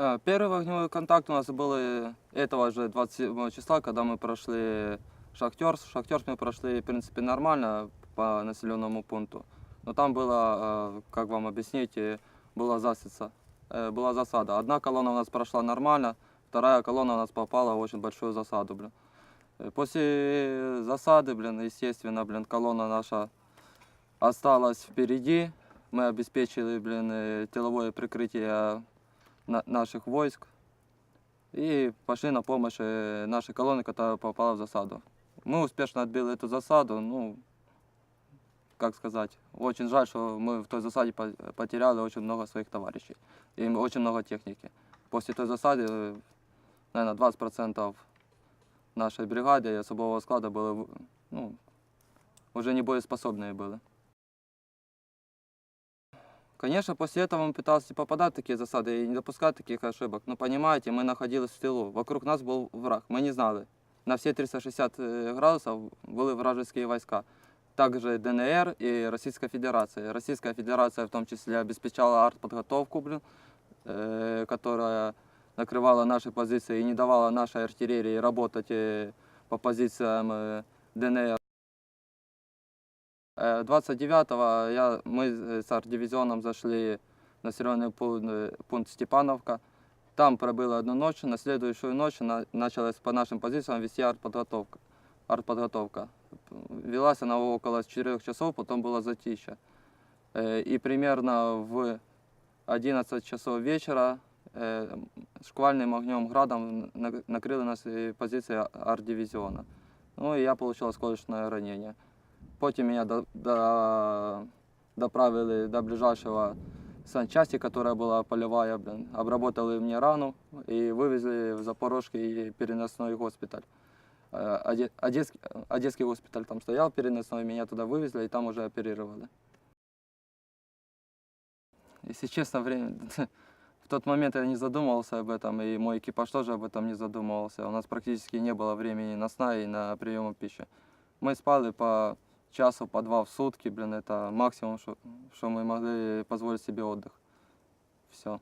Э, Первый огневой контакт у нас был э, этого же 27 числа, когда мы прошли Шахтерс. Шахтерс мы прошли, в принципе, нормально по населенному пункту. Но там было, э, как вам объяснить, была засица, э, была засада. Одна колонна у нас прошла нормально, вторая колонна у нас попала в очень большую засаду, блин. После засады, блин, естественно, блин, колонна наша осталась впереди. Мы обеспечили, блин, тыловое прикрытие наших войск и пошли на помощь э, нашей колонне, которая попала в засаду. Мы успешно отбили эту засаду, ну, как сказать, очень жаль, что мы в той засаде по- потеряли очень много своих товарищей и очень много техники. После той засады, наверное, 20% нашей бригады и особого склада были, ну, уже не боеспособные были. Конечно, после этого мы пытались попадать в такие засады и не допускать таких ошибок. Но понимаете, мы находились в тылу. Вокруг нас был враг. Мы не знали. На все 360 э, градусов были вражеские войска. Также ДНР и Российская Федерация. Российская Федерация в том числе обеспечала артподготовку, блин, э, которая накрывала наши позиции и не давала нашей артиллерии работать э, по позициям ДНР. Э, 29-го я, мы э, с арт-дивизионом зашли в населенный пункт, э, пункт Степановка. Там пробыла одну ночь, на следующую ночь на- началась по нашим позициям вести артподготовка. артподготовка. Велась она около 4 часов, потом было затишье. Э, И примерно в 11 часов вечера э, шквальным огнем градом на- накрыли нас э, позиции арт-дивизиона. Ну и я получил осколочное ранение. Потім меня до, до, доправили до ближайшего санчасти, которая была полевая, блин. Обработали мне рану и вывезли в Запорожский переносной госпиталь. Оде- Одесский, Одесский госпиталь там стоял переносной, меня туда вывезли и там уже оперировали. Если честно, время... в тот момент я не задумывался об этом, и мой экипаж тоже об этом не задумывался. У нас практически не было времени на сна и на прием пищи. Мы спали по часу, по два в сутки, блин, это максимум, что, мы могли позволить себе отдых. Все.